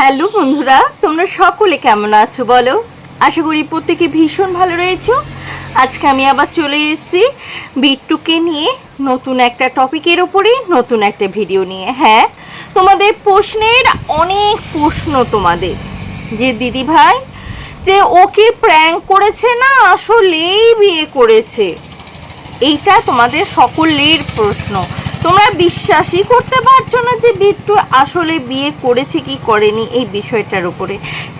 Hello বন্ধুরা, তোমরা সকলে কেমন আছো বলো? আশা করি প্রত্যেকে ভীষণ ভালো রয়েছো। আজকে আমি আবার চলে এসেছি বিট্টুকে নিয়ে নতুন একটা টপিকের উপরে, নতুন একটা ভিডিও নিয়ে। হ্যাঁ তোমাদের প্রশ্নের অনেক প্রশ্ন তোমাদের। যে দিদি ভাই যে ওকে প্র্যাঙ্ক করেছে না, আসলেই বিয়ে করেছে? এইটা তোমাদের সকলের প্রশ্ন। তোমরা বিশ্বাসই করতে পারছ না যে বিট্টু আসলে বিয়ে করেছে কি করেনি এই বিষয়টার উপরে।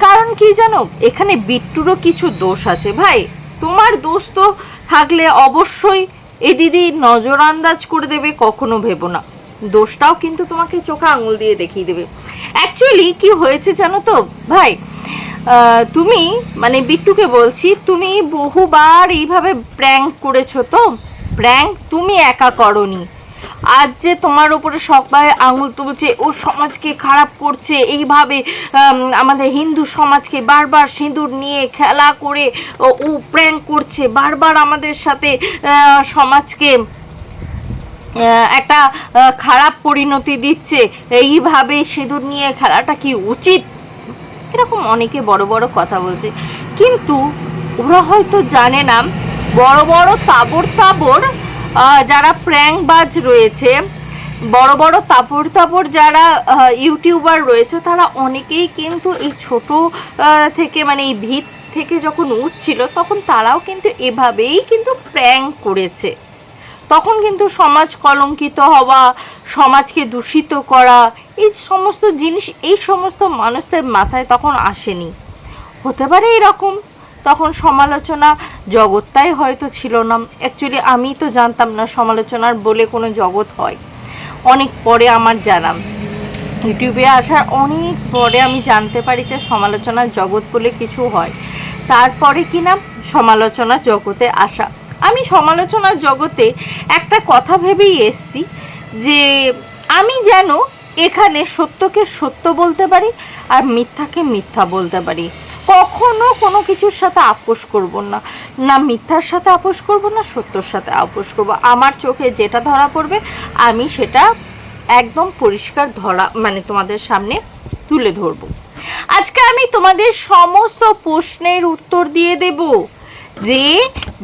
কারণ কি জানো, এখানে বিট্টুরও কিছু দোষ আছে। ভাই, তোমার দোষ তো থাকলে অবশ্যই এ দিদি নজর আন্দাজ করে দেবে, কখনো ভেবো না। দোষটাও কিন্তু তোমাকে চোখে আঙুল দিয়ে দেখিয়ে দেবে। অ্যাকচুয়ালি কি হয়েছে জানো তো? ভাই তুমি মানে বিট্টুকে বলছি, তুমি বহুবার এইভাবে প্র্যাঙ্ক করেছ তো? প্র্যাঙ্ক তুমি একা করনি। আজ যে তোমার উপরে সবাই আঙুল তুলছে ও সমাজকে খারাপ করছে এইভাবে আমাদের হিন্দু সমাজকে বারবার সিঁদুর নিয়ে খেলা করে ও প্র্যাঙ্ক করছে বারবার আমাদের সাথে সমাজকে একটা খারাপ পরিণতি দিচ্ছে এইভাবে সিঁদুর নিয়ে খেলাটা কি উচিত? এরকম অনেকে বড় বড় কথা বলছে। কিন্তু ওরা হয়তো জানে না বড় বড় তাবর আহ, যারা প্র্যাঙ্কবাজ রয়েছে, বড় বড় তাপড় তাপড় যারা ইউটিউবার রয়েছে, তারা অনেকেই কিন্তু এই ছোট থেকে মানে এই ভিত থেকে যখন উঠছিল, তখন তারাও কিন্তু এভাবেই কিন্তু প্র্যাঙ্ক করেছে। তখন কিন্তু সমাজ কলঙ্কিত হওয়া, সমাজকে দূষিত করা, এই সমস্ত জিনিস, এই সমস্ত মানুষদের মাথায় তখন আসেনি। হতে পারে এরকম। তখন সমালোচনা জগৎটাই হয়তো ছিল না। অ্যাকচুয়ালি আমি তো জানতাম না সমালোচনার বলে কোনো জগৎ হয়। অনেক পরে আমার জানা ইউটিউবে আসার অনেক পরে আমি জানতে পারি যে সমালোচনার জগৎ বলে কিছু হয়। তারপরে কি না, সমালোচনা জগতে আসা। আমি সমালোচনার জগতে একটা কথা ভেবেই এসছি যে আমি যেন এখানে সত্যকে সত্য বলতে পারি আর মিথ্যাকে মিথ্যা বলতে পারি। কখনো কোনো কিছুর সাথে আপোষ করব না। না মিথ্যার সাথে আপোষ করব, না সত্যর সাথে আপোষ করব। আমার চোখে যেটা ধরা পড়বে, আমি সেটা একদম পরিষ্কার ধরা মানে তোমাদের সামনে তুলে ধরব। আজকে আমি তোমাদের সমস্ত প্রশ্নের উত্তর দিয়ে দেব। যে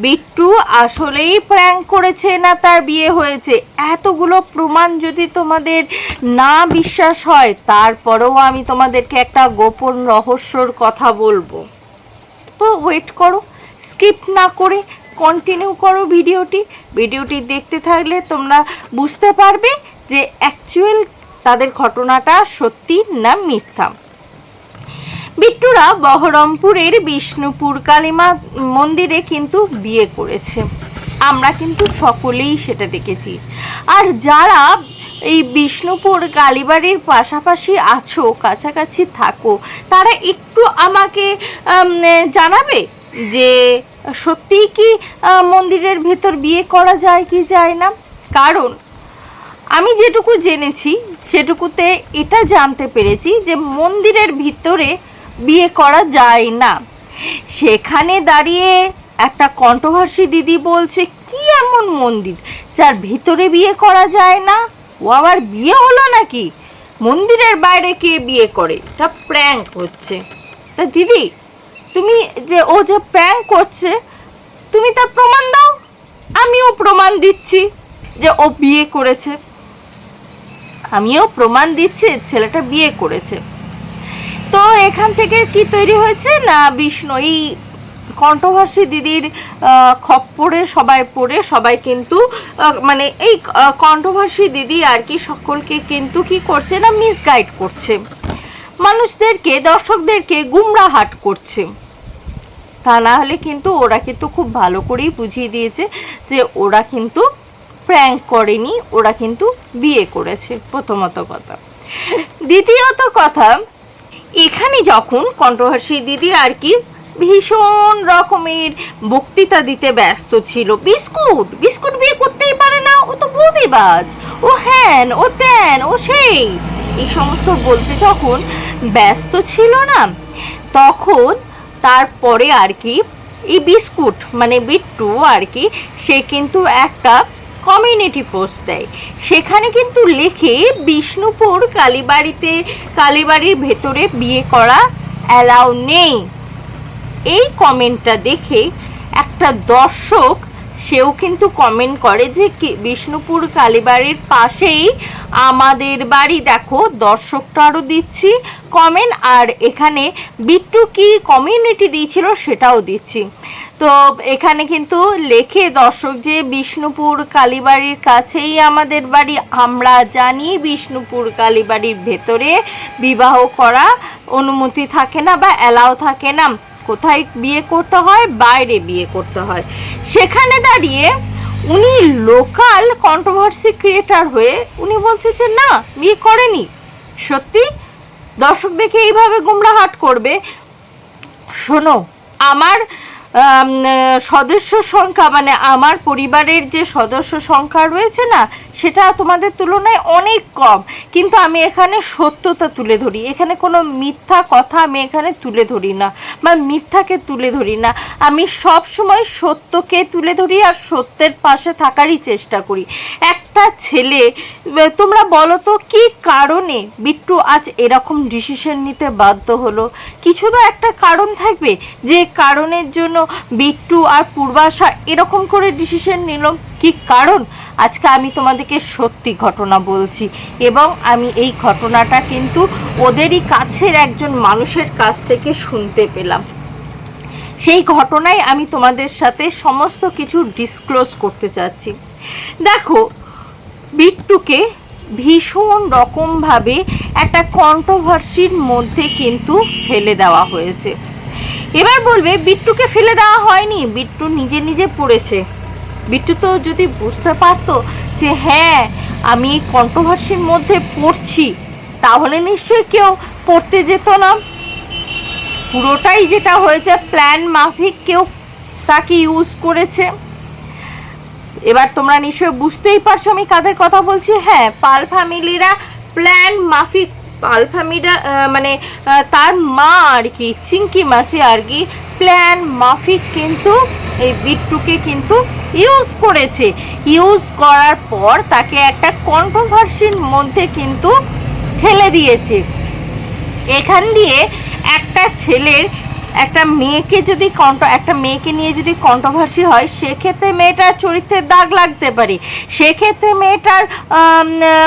বিট্টু আসলেই প্র্যাঙ্ক করেছে না তার বিয়ে হয়েছে। এতগুলো প্রমাণ যদি তোমাদের না বিশ্বাস হয়, তারপরেও আমি তোমাদেরকে একটা গোপন রহস্যর কথা বলব। তো ওয়েট করো স্কিপ না করে কন্টিনিউ করো ভিডিওটি। ভিডিওটি দেখতে থাকলে তোমরা বুঝতে পারবে যে অ্যাকচুয়াল তাদের ঘটনাটা সত্যি না মিথ্যা। বিট্টুরা বহরমপুরের বিষ্ণুপুর কালীমা মন্দিরে কিন্তু বিয়ে করেছে। আমরা কিন্তু সকলেই সেটা দেখেছি। আর যারা এই বিষ্ণুপুর কালীবাড়ির পাশাপাশি আছো, কাছাকাছি থাকো, তারা একটু আমাকে জানাবে যে সত্যিই কি মন্দিরের ভেতর বিয়ে করা যায় কি যায় না? কারণ আমি যেটুকু জেনেছি, সেটুকুতে এটা জানতে পেরেছি যে মন্দিরের ভিতরে বিয়ে করা যায় না। সেখানে দাঁড়িয়ে একটা কণ্ঠভাষী দিদি বলছে, কি এমন মন্দির? যার ভিতরে বিয়ে করা যায় না? ও আবার বিয়ে হলো নাকি? মন্দিরের বাইরে কে বিয়ে করে? এটা প্র্যাঙ্ক হচ্ছে। তা দিদি, তুমি যে ও যে প্র্যাঙ্ক করছে, তুমি তার প্রমাণ দাও। আমিও প্রমাণ দিচ্ছি যে ও বিয়ে করেছে। আমিও প্রমাণ দিচ্ছি, ছেলেটা বিয়ে করেছে। তো এখান থেকে কি তৈরি হয়েছে না বিষ্ণু? এই কণ্ঠভাষী দিদির খপ্পরে সবাই পড়ে, সবাই কিন্তু মানে এই কণ্ঠভাষী দিদি আর কি সকলকে কিন্তু কি করছে না মিসগাইড করছে? মানুষদেরকে, দর্শকদেরকে গুমরাহাট করছে। তা না হলে কিন্তু ওরা কিন্তু খুব ভালো করেই বুঝিয়ে দিয়েছে যে ওরা কিন্তু প্র্যাঙ্ক করেনি, ওরা কিন্তু বিয়ে করেছে, প্রথমত কথা। দ্বিতীয়ত কথা এখানে যখন কণ্ঠহাসী দিদি আর কি ভীষণ রকমের বক্তৃতা দিতে ব্যস্ত ছিল। বিস্কুট বিস্কুট বিয়ে করতেই পারে না, ও তো বৌদিবাজ ও হ্যান, ও ত্যান, ও সেই। এই সমস্ত বলতে যখন ব্যস্ত ছিল না, তখন তারপরে আর কি এই বিস্কুট মানে বিট্টু আর কি, সে কিন্তু একটা কমিউনিটি ফোর্স দেয়। সেখানে কিন্তু লেখে বিষ্ণুপুর কালীবাড়িতে, কালীবাড়ির ভেতরে বিয়ে করা অ্যালাউ নেই। এই কমেন্টটা দেখে একটা দর্শক সেও কিন্তু কমেন্ট করে যে বিষ্ণুপুর কালীবাড়ির পাশেই আমাদের বাড়ি। দেখো, দর্শকটারও দিচ্ছি কমেন্ট আর এখানে বিট্টু কি কমিউনিটি দিয়েছিল সেটাও দিচ্ছি। তো এখানে কিন্তু লেখে দর্শক যে, বিষ্ণুপুর কালীবাড়ির কাছেই আমাদের বাড়ি। আমরা জানি বিষ্ণুপুর কালীবাড়ির ভেতরে বিবাহ করা অনুমতি থাকে না বা অ্যালাও থাকে না। কোথায় বিয়ে করতে হয়, বাইরে বিয়ে করতে হয়। সেখানে দাঁড়িয়ে উনি লোকাল কন্ট্রোভার্সি ক্রিয়েটার হয়ে উনি বলছে যে, না, বিয়ে করেনি। সত্যি? দর্শক দেখে এইভাবে গুমরাহাট করবে? শোনো, আমার সদস্য সংখ্যা মানে আমার পরিবারের যে সদস্য সংখ্যা রয়েছে না সেটা তোমাদের তুলনায় অনেক কম। কিন্তু আমি এখানে সত্যতা তুলে ধরি। এখানে কোনো মিথ্যা কথা আমি এখানে তুলে ধরি না বা মিথ্যাকে তুলে ধরি না। আমি সব সময় সত্যকে তুলে ধরি আর সত্যের পাশে থাকারই চেষ্টা করি। একটা ছেলে তোমরা বলো তো কি কারণে বিট্টু আজ এরকম ডিসিশন নিতে বাধ্য হলো? কিছু তো একটা কারণ থাকবে। যে কারণের জন্য বিট্টু আর পূর্বাশা এরকম করে ডিসিশন নিল। কি কারণ? আজকে আমি তোমাদেরকে সত্যি ঘটনা বলছি এবং আমি এই ঘটনাটা কিন্তু ওদেরই কাছের একজন মানুষের কাছ থেকে শুনতে পেলাম। সেই ঘটনায় আমি তোমাদের সাথে সমস্ত কিছু ডিসক্লোজ করতে চাচ্ছি। দেখো, বিট্টুকে ভীষণ রকমভাবে একটা কন্ট্রোভার্সির মধ্যে কিন্তু ফেলে দেওয়া হয়েছে। এবার বলবে, বিট্টুকে ফেলে দেওয়া হয়নি। বিট্টু নিজে নিজে পড়েছে। বিট্টু তো যদি বুঝতে পারতো যে হ্যাঁ আমি এই কন্ট্রোভার্সির মধ্যে পড়ছি, তাহলে নিশ্চয়ই কেউ পড়তে যেত না। পুরোটাই যেটা হয়েছে প্ল্যান মাফিক কেউ তাকে ইউজ করেছে। এবার তোমরা নিশ্চয়ই বুঝতেই পারছ আমি কাদের কথা বলছি। হ্যাঁ পাল ফ্যামিলিরা প্ল্যান মাফিক, পাল ফ্যামিলিরা মানে তার মা আর কি, চিঙ্কি মাসি আর কি প্ল্যান মাফিক কিন্তু, এই বিট্টুকে কিন্তু ইউজ করেছে। ইউজ করার পর তাকে একটা কন্ট্রোভার্সির মধ্যে কিন্তু ঠেলে দিয়েছে। এখান দিয়ে একটা ছেলের একটা মেয়েকে যদি কন্ট একটা মেয়েকে নিয়ে যদি কন্ট্রোভার্সি হয়, সেক্ষেত্রে মেয়েটার চরিত্রের দাগ লাগতে পারে। সেক্ষেত্রে মেয়েটার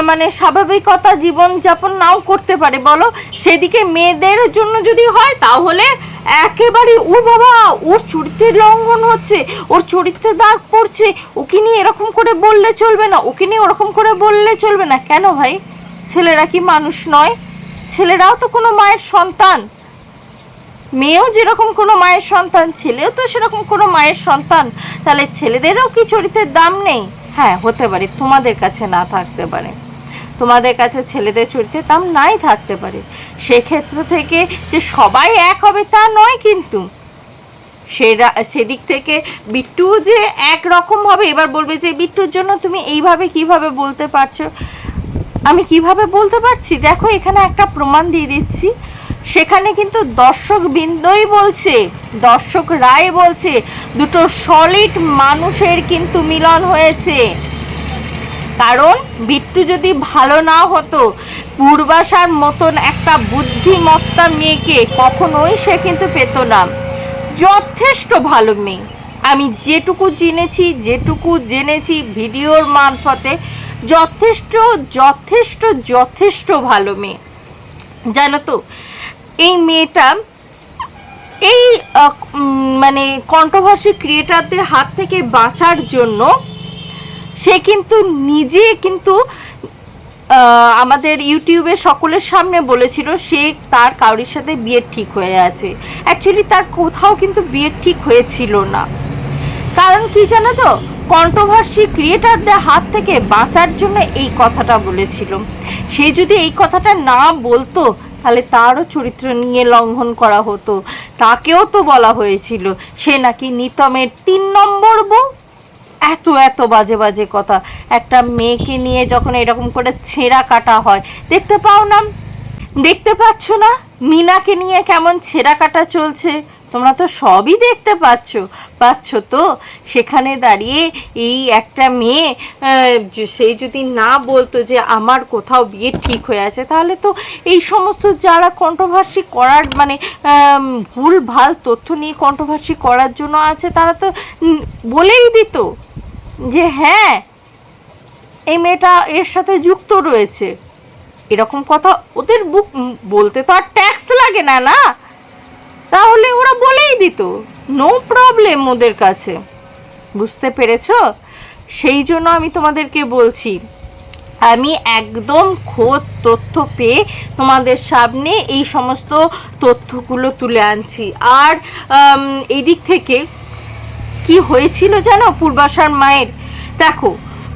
মানে স্বাভাবিকতা জীবনযাপন নাও করতে পারে, বলো। সেদিকে মেয়েদের জন্য যদি হয়, তাহলে একেবারে, ও বাবা, ওর চরিত্রের লঙ্ঘন হচ্ছে, ওর চরিত্রে দাগ পড়ছে, ওকে নিয়ে এরকম করে বললে চলবে না, ওকে নিয়ে ওরকম করে বললে চলবে না। কেন ভাই? ছেলেরা কি মানুষ নয়? ছেলেরাও তো কোনো মায়ের সন্তান। মেয়েও যেরকম কোনো মায়ের সন্তান, ছেলেও তো সেরকম কোনো মায়ের সন্তান। তাহলে ছেলেদেরও কি চরিত্রের দাম নেই? হ্যাঁ হতে পারে, তোমাদের কাছে না থাকতে পারে। তোমাদের কাছে ছেলেদের চরিত্রে দাম নাই থাকতে পারে। সেক্ষেত্র থেকে যে সবাই এক হবে তা নয় কিন্তু। সেরা, সেদিক থেকে বিট্টু যে এক রকম হবে, এবার বলবে যে বিট্টুর জন্য তুমি এইভাবে কীভাবে বলতে পারছ? আমি কীভাবে বলতে পারছি? দেখো, এখানে একটা প্রমাণ দিয়ে দিচ্ছি। সেখানে কিন্তু দর্শক বিন্দই বলছে, দর্শক রায় বলছে, দুটো সলিড মানুষের কিন্তু মিলন হয়েছে। কারণ বিট্টু যদি ভালো না হতো, পূর্বাশার মতন একটা বুদ্ধিমত্তা মেয়েকে কখনোই সে কিন্তু পেত না। যথেষ্ট ভালো মেয়ে। আমি যেটুকু জেনেছি যেটুকু জেনেছি ভিডিওর মারফতে, যথেষ্ট যথেষ্ট যথেষ্ট ভালো মেয়ে। জানো তো, এই মেয়েটা এই মানে কন্ট্রোভার্সি ক্রিয়েটারদের হাত থেকে বাঁচার জন্য সে কিন্তু নিজে কিন্তু আমাদের ইউটিউবে সকলের সামনে বলেছিল সে তার কারোর সাথে বিয়ের ঠিক হয়ে আছে। অ্যাকচুয়ালি তার কোথাও কিন্তু বিয়ের ঠিক হয়েছিল না। কারণ কি জানো তো? কন্ট্রোভার্সি ক্রিয়েটারদের হাত থেকে বাঁচার জন্য এই কথাটা বলেছিল। সে যদি এই কথাটা না বলতো, তাহলে তারও চরিত্র নিয়ে লঙ্ঘন করা হতো। তাকেও তো বলা হয়েছিল, সে নাকি নিতমের তিন নম্বর বউ। এত এত বাজে বাজে কথা। একটা মেয়েকে নিয়ে যখন এরকম করে ছেঁড়া কাটা হয়, দেখতে পাও না? দেখতে পাচ্ছ না? মিনাকে নিয়ে কেমন ছেঁড়া কাটা চলছে? তোমরা তো সবই দেখতে পাচ্ছ। পাচ্ছ তো? সেখানে দাঁড়িয়ে এই একটা মেয়ে সেই যদি না বলতো যে আমার কোথাও বিয়ে ঠিক হয়ে আছে, তাহলে তো এই সমস্ত যারা কন্ট্রোভার্সি করার মানে ভুল, ভালো তথ্য নিয়ে কন্ট্রোভার্সি করার জন্য আছে, তারা তো বলেই দিত যে হ্যাঁ এই মেয়েটা এর সাথে যুক্ত রয়েছে। এরকম কথা ওদের বুক বলতে তো আর ট্যাক্স লাগে না না? তাহলে ওরা বলেই দিত নো প্রবলেম ওদের কাছে। বুঝতে পেরেছ? সেই জন্য আমি তোমাদেরকে বলছি আমি একদম খোদ তথ্য পেয়ে তোমাদের সামনে এই সমস্ত তথ্যগুলো তুলে আনছি। আর আম, এই দিক থেকে কি হয়েছিল জানো পূর্বাশার মায়ের? দেখো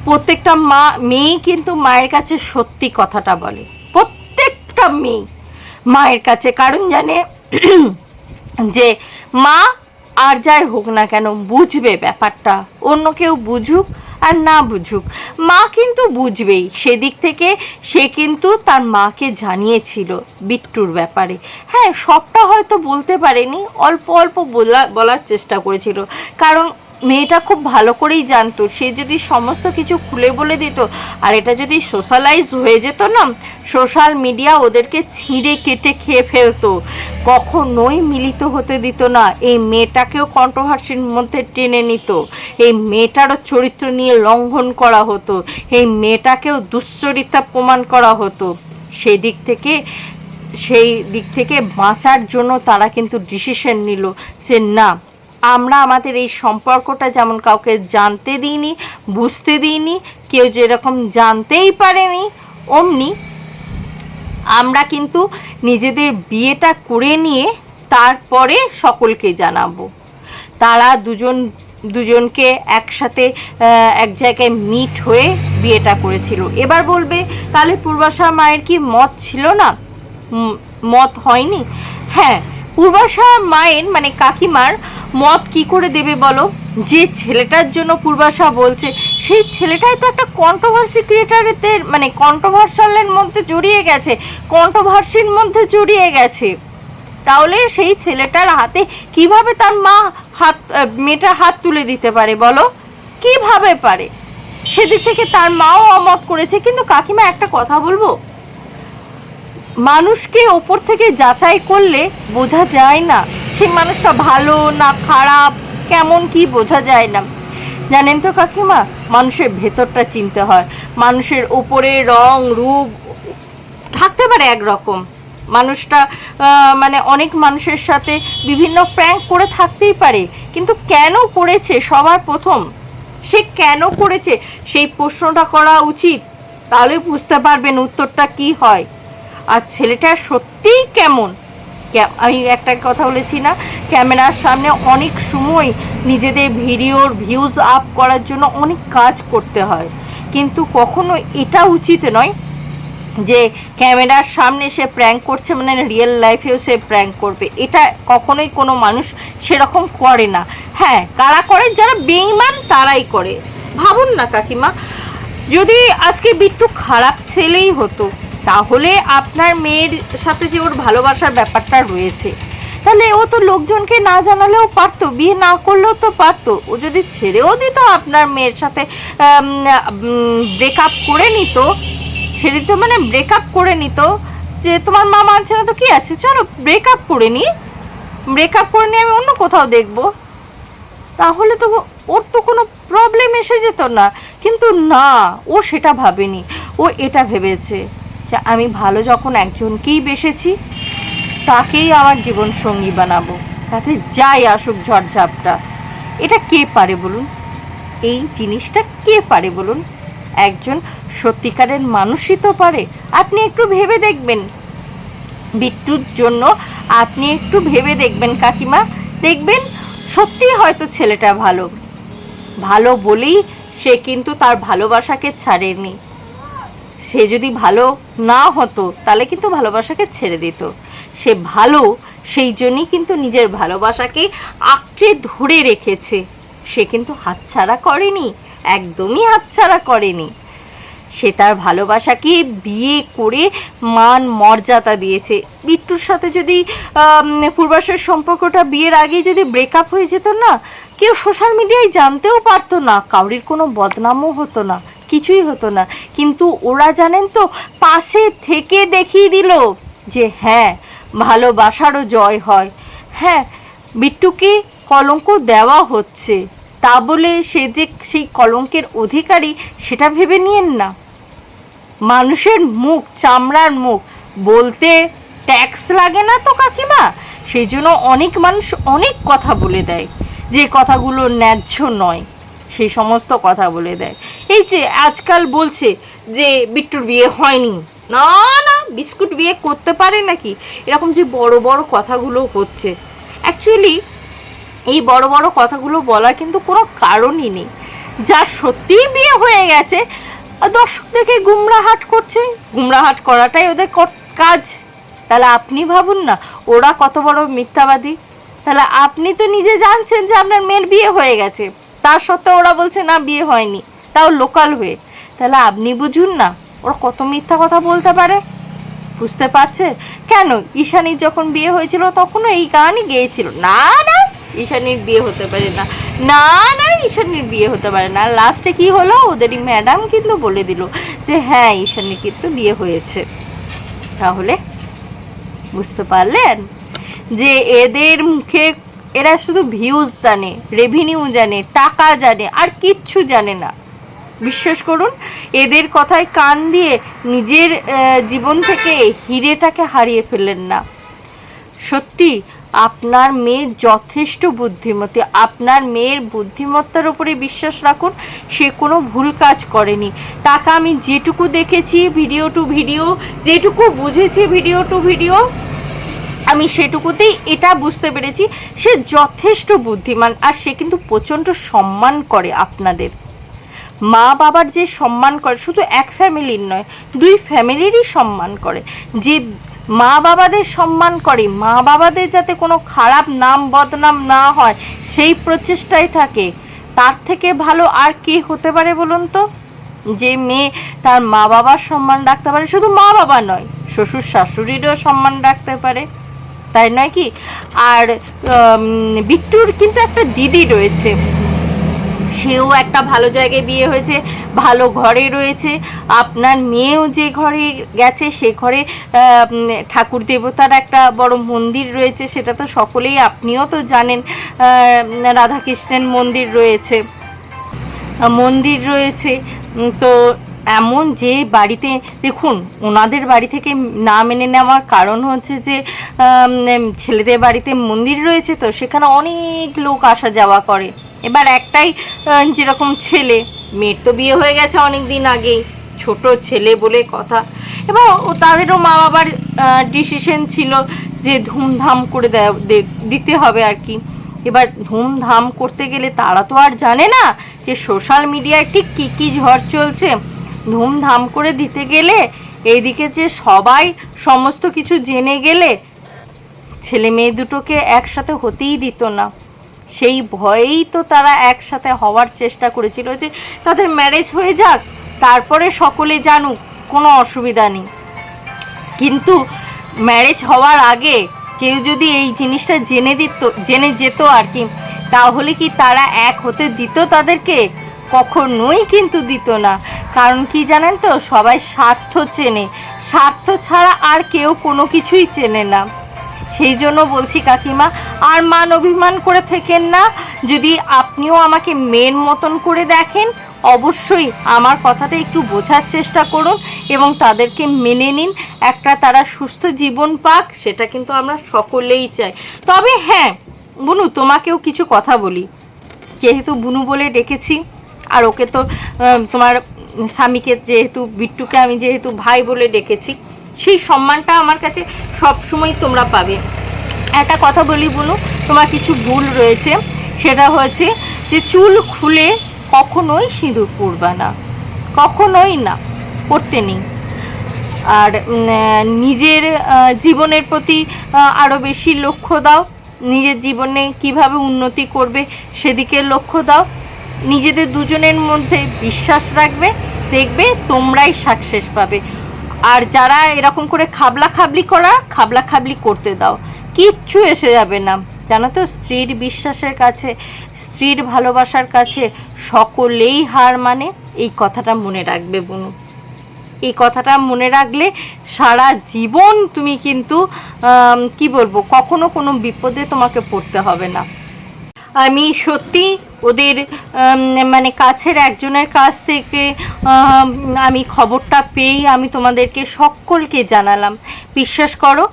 প্রত্যেকটা মা মেয়ে কিন্তু মায়ের কাছে সত্যি কথাটা বলে। প্রত্যেকটা মেয়ে মায়ের কাছে। কারণ জানে যে মা আর যাই হোক না কেন বুঝবে ব্যাপারটা। অন্য কেউ বুঝুক আর না বুঝুক। মা কিন্তু বুঝবেই। সেদিক থেকে সে কিন্তু তার মাকে জানিয়েছিল বিট্টুর ব্যাপারে। হ্যাঁ সবটা হয়তো বলতে পারেনি, অল্প অল্প বলা, বলার চেষ্টা করেছিল। কারণ মেয়েটা খুব ভালো করেই জানতো। সে যদি সমস্ত কিছু খুলে বলে দিত, আর এটা যদি সোশ্যালাইজ হয়ে যেত না সোশ্যাল মিডিয়া ওদেরকে ছিঁড়ে কেটে খেয়ে ফেলতো। কখনোই মিলিত হতে দিত না। এই মেয়েটাকেও কন্ট্রোভার্সির মধ্যে টেনে নিত। এই মেয়েটারও চরিত্র নিয়ে লঙ্ঘন করা হতো। এই মেয়েটাকেও দুশ্চরিতা প্রমাণ করা হতো। সেদিক থেকে, সেই দিক থেকে বাঁচার জন্য তারা কিন্তু ডিসিশন নিল যে না আমরা আমাদের এই সম্পর্কটা যেমন কাউকে জানতে দিইনি, বুঝতে দিইনি, কেউ যেরকম জানতেই পারেনি, অমনি আমরা কিন্তু নিজেদের বিয়েটা করে নিয়ে তারপরে সকলকে জানাব। তারা দুজন, দুজনকে একসাথে এক জায়গায় মিট হয়ে বিয়েটা করেছিল। এবার বলবে, তাহলে পূর্বাশা মায়ের কি মত ছিল না? মত হয়নি? হ্যাঁ পূর্বাশা মায়ের মানে কাকিমার মত কি করে দেবে বলো? যে ছেলেটার জন্য পূর্বাশা বলছে, সেই ছেলেটাই তো একটা কন্ট্রোভার্সি ক্রিয়েটারের মানে কন্ট্রোভার্সালের মধ্যে জড়িয়ে গেছে কন্ট্রোভার্সির মধ্যে জড়িয়ে গেছে। তাহলে সেই ছেলেটার হাতে কীভাবে তার মা হাত মেয়েটা হাত তুলে দিতে পারে বলো? কীভাবে পারে? সেদিক থেকে তার মাও অমত করেছে, কিন্তু কাকিমা একটা কথা বলব? মানুষকে ওপর থেকে যাচাই করলে বোঝা যায় না সেই মানুষটা ভালো না খারাপ, কেমন কি বোঝা যায় না। জানেন তো কাকিমা, মানুষের ভেতরটা চিনতে হয়। মানুষের ওপরে রং, রূপ থাকতে পারে একরকম। মানুষটা মানে অনেক মানুষের সাথে বিভিন্ন প্র্যাঙ্ক করে থাকতেই পারে। কিন্তু কেন করেছে সবার প্রথম? সে কেন করেছে? সেই প্রশ্নটা করা উচিত। তাহলে বুঝতে পারবেন উত্তরটা কি হয়। আর ছেলেটা সত্যিই কেমন? আমি একটা কথা বলেছি না, ক্যামেরার সামনে অনেক সময় নিজেদের ভিডিওর ভিউজ আপ করার জন্য অনেক কাজ করতে হয়। কিন্তু কখনো এটা উচিত নয় যে ক্যামেরার সামনে সে প্র্যাঙ্ক করছে মানে রিয়েল লাইফেও সে প্র্যাঙ্ক করবে। এটা কখনোই কোনো মানুষ সেরকম করে না। হ্যাঁ কারা করে? যারা বেইমান তারাই করে। ভাবুন না কাকিমা, যদি আজকে বিট্টু খারাপ ছেলেই হতো তাহলে আপনার মেয়ের সাথে যে ওর ভালোবাসার ব্যাপারটা রয়েছে, তাহলে ও তো লোকজনকে না জানালেও পারতো, বিয়ে না করলেও তো পারতো। ও যদি ছেড়েও দিত আপনার মেয়ের সাথে ব্রেকআপ করে নিত, ছেড়ে দিত মানে ব্রেকআপ করে নিত, যে তোমার মা মানছে না তো কি আছে? চলো ব্রেকআপ করে নি। ব্রেকআপ করে নিয়ে আমি অন্য কোথাও দেখব। তাহলে তো ওর তো কোনো প্রবলেম এসে যেত না। কিন্তু না, ও সেটা ভাবেনি। ও এটা ভেবেছে। যে আমি ভালো যখন একজনকেই বেসেছি, তাকেই আমার জীবন সঙ্গী বানাবো। তাতে যাই আসুক ঝড়ঝাপটা। এটা কে পারে বলুন? এই জিনিসটা কে পারে বলুন? একজন সত্যিকারের মানুষই তো পারে। আপনি একটু ভেবে দেখবেন। বিট্টুর জন্য আপনি একটু ভেবে দেখবেন, কাকিমা। দেখবেন সত্যি হয়তো ছেলেটা ভালো। ভালো বলেই সে কিন্তু তার ভালোবাসাকে ছাড়েনি। সে যদি ভালো না হতো, তাহলে কিন্তু ভালোবাসাকে ছেড়ে দিত। সে ভালো, সেই জন্যই কিন্তু নিজের ভালোবাসাকে আঁকড়ে ধরে রেখেছে। সে কিন্তু হাতছাড়া করেনি, একদমই হাতছাড়া করেনি। সে তার ভালোবাসাকে বিয়ে করে মান মর্যাদা দিয়েছে। বিট্টুর সাথে যদি পূর্বাসের সম্পর্কটা বিয়ের আগে যদি ব্রেকআপ হয়ে যেত না, কেউ সোশ্যাল মিডিয়ায় জানতেও পারতো না, কাউরির কোনো বদনামও হতো না। কিছুই হতো না। কিন্তু ওরা জানেন তো, পাশে থেকে দেখিয়ে দিল যে হ্যাঁ ভালোবাসারও জয় হয়। হ্যাঁ বিট্টুকে কলঙ্ক দেওয়া হচ্ছে। তা বলে সে যে সেই কলঙ্কের অধিকারী, সেটা ভেবে নিয়েন না। মানুষের মুখ, চামড়ার মুখ, বলতে ট্যাক্স লাগে না তো কাকিমা? সেই জন্য অনেক মানুষ অনেক কথা বলে দেয়। যে কথাগুলো ন্যায্য নয়। সেই সমস্ত কথা বলে দেয়। এই যে আজকাল বলছে যে বিট্টুর বিয়ে হয়নি। না না, বিস্কুট বিয়ে করতে পারে নাকি? এরকম যে বড় বড় কথাগুলো হচ্ছে অ্যাকচুয়ালি এই বড় বড় কথাগুলো বলার কিন্তু কোনো কারণই নেই। যার সত্যিই বিয়ে হয়ে গেছে, দর্শক দেখে গুমরাহাট করছে। গুমরাহাট করাটাই ওদের কাজ। তাহলে আপনি ভাবুন না, ওরা কত বড় মিথ্যাবাদী। তাহলে আপনি তো নিজে জানছেন যে আপনার মেয়ের বিয়ে হয়ে গেছে। তার সত্ত্বেও ওরা বলছে, না, বিয়ে হয়নি। তাও লোকাল হয়ে। তাহলে আপনি বুঝুন না, ওরা কত মিথ্যা কথা বলতে পারে। বুঝতে পারছে? কেন? ঈশানীর যখন বিয়ে হয়েছিল, তখনও এই গানই গেয়েছিল। না না, ঈশানীর বিয়ে হতে পারে না। না না, ঈশানীর বিয়ে হতে পারে না। লাস্টে কি হলো? ওদেরই ম্যাডাম কিন্তু বলে দিল যে হ্যাঁ ঈশানীর কিন্তু বিয়ে হয়েছে। তাহলে বুঝতে পারলেন যে এদের মুখে এরা শুধু ভিউজ জানে রেভিনিউ জানে, টাকা জানে, আর কিচ্ছু জানে না। বিশ্বাস করুন, এদের কথায় কান দিয়ে নিজের জীবন থেকে হিরেটাকে হারিয়ে ফেললেন না। সত্যি, আপনার মেয়ে যথেষ্ট বুদ্ধিমতী, আপনার মেয়ের বুদ্ধিমত্তার উপরে বিশ্বাস রাখুন, সে কোনো ভুল কাজ করেনি। তাকে আমি যেটুকু দেখেছি ভিডিও টু ভিডিও যেটুকু বুঝেছি ভিডিও টু ভিডিও আমি সেটুকুতেই এটা বুঝতে পেরেছি। সে যথেষ্ট বুদ্ধিমান আর সে কিন্তু প্রচণ্ড সম্মান করে আপনাদের। মা বাবার যে সম্মান করে, শুধু এক ফ্যামিলির নয়, দুই ফ্যামিলিরই সম্মান করে। যে মা বাবাদের সম্মান করে, মা বাবাদের যাতে কোনো খারাপ নাম, বদনাম না হয়, সেই প্রচেষ্টাই থাকে। তার থেকে ভালো আর কি হতে পারে বলুন তো? যে মেয়ে তার মা বাবার সম্মান রাখতে পারে, শুধু মা বাবা নয় শ্বশুর শাশুড়িরও সম্মান রাখতে পারে। তাই নয় কি? আর বিট্টুর কিন্তু একটা দিদি রয়েছে। সেও একটা ভালো জায়গায় বিয়ে হয়েছে, ভালো ঘরে রয়েছে। আপনার মেয়েও যে ঘরে গেছে, সে ঘরে ঠাকুর দেবতার একটা বড় মন্দির রয়েছে, সেটা তো সকলেই, আপনিও তো জানেন রাধাকৃষ্ণের মন্দির রয়েছে। মন্দির রয়েছে তো এমন যে বাড়িতে, দেখুন, ওনাদের বাড়ি থেকে না মেনে নেওয়ার কারণ হচ্ছে যে ছেলেদের বাড়িতে মন্দির রয়েছে তো, সেখানে অনেক লোক আসা যাওয়া করে। এবার একটাই যেরকম ছেলে, মেয়ের তো বিয়ে হয়ে গেছে অনেক দিন আগেই, ছোট ছেলে বলে কথা। এবার ও, তাদেরও মা বাবার ডিসিশন ছিল যে ধুমধাম করে দিতে হবে আর কি। এবার ধুমধাম করতে গেলে তারা তো আর জানে না যে সোশ্যাল মিডিয়ায় ঠিক কী কী ঝড় চলছে। ধুমধাম করে দিতে গেলে এইদিকে যে সবাই সমস্ত কিছু জেনে গেলে ছেলে মেয়ে দুটোকে একসাথে হতেই দিত না। সেই ভয়েই তো তারা একসাথে হওয়ার চেষ্টা করেছিল যে তাদের ম্যারেজ হয়ে যাক, তারপরে সকলে জানুক, কোনো অসুবিধা নেই। কিন্তু ম্যারেজ হওয়ার আগে কেউ যদি এই জিনিসটা জেনে দিত, জেনে যেত আর কি, তাহলে কি তারা এক হতে দিত তাদেরকে? কখনোই কিন্তু দিত না। কারণ কি জানেন তো, সবাই স্বার্থ চেনে। স্বার্থ ছাড়া আর কেউ কোনো কিছুই চেনে না। সেই জন্য বলছি কাকিমা, আর মান অভিমান করে থেকেন না। যদি আপনিও আমাকে মেয়ের মতন করে দেখেন, অবশ্যই আমার কথাটা একটু বোঝার চেষ্টা করুন এবং তাদেরকে মেনে নিন। একটা তারা সুস্থ জীবন পাক, সেটা কিন্তু আমরা সকলেই চাই। তবে হ্যাঁ বুনু, তোমাকেও কিছু কথা বলি। যেহেতু বুনু বলে ডেকেছি। আর ওকে তো তোমার স্বামীকে যেহেতু, বিট্টুকে আমি যেহেতু ভাই বলে ডেকেছি, সেই সম্মানটা আমার কাছে সব সময় তোমরা পাবে। একটা কথা বলি বলু তোমার কিছু ভুল রয়েছে, সেটা হয়েছে যে চুল খুলে কখনোই সিঁদুর পরবা না, কখনোই না, পরতে নেই। আর নিজের জীবনের প্রতি আরও বেশি লক্ষ্য দাও, নিজের জীবনে কীভাবে উন্নতি করবে সেদিকে লক্ষ্য দাও। নিজেদের দুজনের মধ্যে বিশ্বাস রাখবে, দেখবে তোমরাই সাকসেস পাবে। আর যারা এরকম করে খাবলা খাবলি করা খাবলা খাবলি করতে দাও। কিচ্ছু এসে যাবে না। জানো তো, স্ত্রীর বিশ্বাসের কাছে, স্ত্রীর ভালোবাসার কাছে সকলেই হার মানে এই কথাটা মনে রাখবে বুনু। এই কথাটা মনে রাখলে সারা জীবন তুমি কিন্তু কি বলব, কখনো কোনো বিপদে তোমাকে পড়তে হবে না। আমি সত্যি ওদের মানে কাছের একজনের কাছ থেকে আমি খবরটা পেয়েই আমি তোমাদেরকে সকলকে জানালাম। বিশ্বাস করো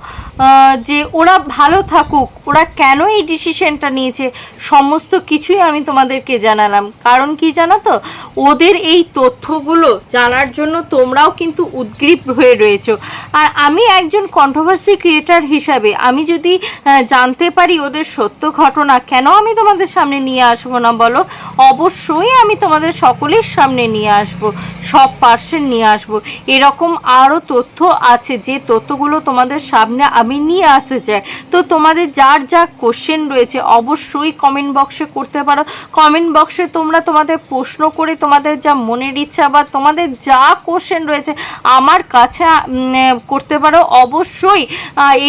যে ওরা ভালো থাকুক, ওরা কেন এই ডিসিশনটা নিয়েছে, সমস্ত কিছুই আমি তোমাদেরকে জানালাম। কারণ কি জানো তো, ওদের এই তথ্যগুলো জানার জন্য তোমরাও কিন্তু উদ্গ্রীব হয়ে রয়েছো। আর আমি একজন কন্ট্রোভার্সি ক্রিয়েটার হিসাবে, আমি যদি জানতে পারি ওদের সত্য ঘটনা, কেন আমি তোমাদের সামনে নিয়ে আসব না বলো, অবশ্যই আমি তোমাদের সকলের সামনে নিয়ে আসব, সব পার্সেন্ট নিয়ে আসব। এরকম আরও তথ্য আছে যে তথ্যগুলো তোমাদের সামনে আমি নিয়ে আসতে চাই। তো তোমাদের যার যা কোশ্চেন রয়েছে, অবশ্যই কমেন্ট বক্সে করতে পারো। কমেন্ট বক্সে তোমরা তোমাদের প্রশ্ন করে তোমাদের যা মনের ইচ্ছা বা তোমাদের যা কোশ্চেন রয়েছে আমার কাছে করতে পারো। অবশ্যই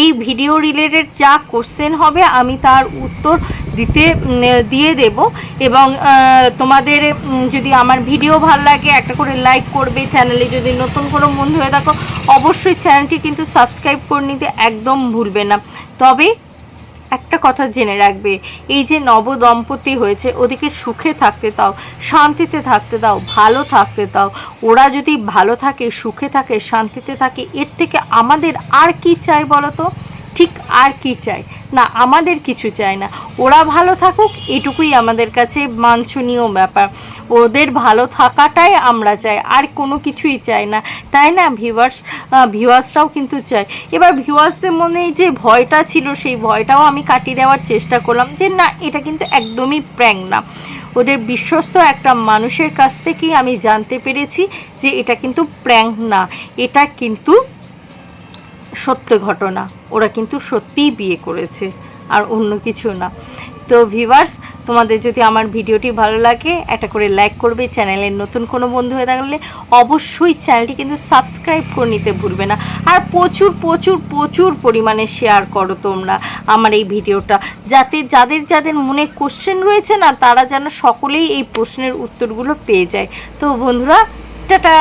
এই ভিডিও রিলেটেড যা কোশ্চেন হবে, আমি তার উত্তর দিতে দিয়ে দেব। এবং তোমাদের যদি আমার ভিডিও ভালো লাগে, একটা করে লাইক করবে। চ্যানেলে যদি নতুন কোনো বন্ধু হয়ে থাকো, অবশ্যই চ্যানেলটি কিন্তু সাবস্ক্রাইব করে নিতে একদম ভুলবে না। তবে, একটা কথা জেনে রাখবে, এই যে নব দম্পতি হয়েছে, ওদিকে সুখে থাকতে দাও, শান্তিতে থাকতে দাও, ভালো থাকতে দাও। ওরা যদি ভালো থাকে, সুখে থাকে, শান্তিতে থাকে, এর থেকে আমাদের আর কি চাই বলো তো? ঠিক আর কি চাই? না, আমাদের কিছু চাই না। ওরা ভালো থাকুক, এটুকুই আমাদের কাছে বাঞ্ছনীয় ব্যাপার। ওদের ভালো থাকাটাই আমরা চাই, আর কোনো কিছুই চাই না। তাই না, ভিউয়ার্স? ভিউয়ার্সরাও কিন্তু চায়। এবার ভিউয়ার্সদের মনে যে ভয়টা ছিল, সেই ভয়টাও আমি কাটিয়ে দেওয়ার চেষ্টা করলাম যে, না, এটা কিন্তু একদমই প্র্যাং না। ওদের বিশ্বস্ত একটা মানুষের কাছ থেকেই আমি জানতে পেরেছি যে এটা কিন্তু প্র্যাঙ্ক না। এটা কিন্তু সত্য ঘটনা। ওরা কিন্তু সত্যিই বিয়ে করেছে, আর অন্য কিছু না। তো ভিভার্স তোমাদের যদি আমার ভিডিওটি ভালো লাগে, একটা করে লাইক করবে চ্যানেলের নতুন কোনো বন্ধু হয়ে থাকলে অবশ্যই চ্যানেলটি কিন্তু সাবস্ক্রাইব করে নিতে ভুলবে না। আর প্রচুর প্রচুর প্রচুর পরিমাণে শেয়ার করো তোমরা আমার এই ভিডিওটা। যাতে যাদের যাদের মনে কোশ্চেন রয়েছে না, তারা যেন সকলেই এই প্রশ্নের উত্তরগুলো পেয়ে যায়। তো বন্ধুরা, টাটা!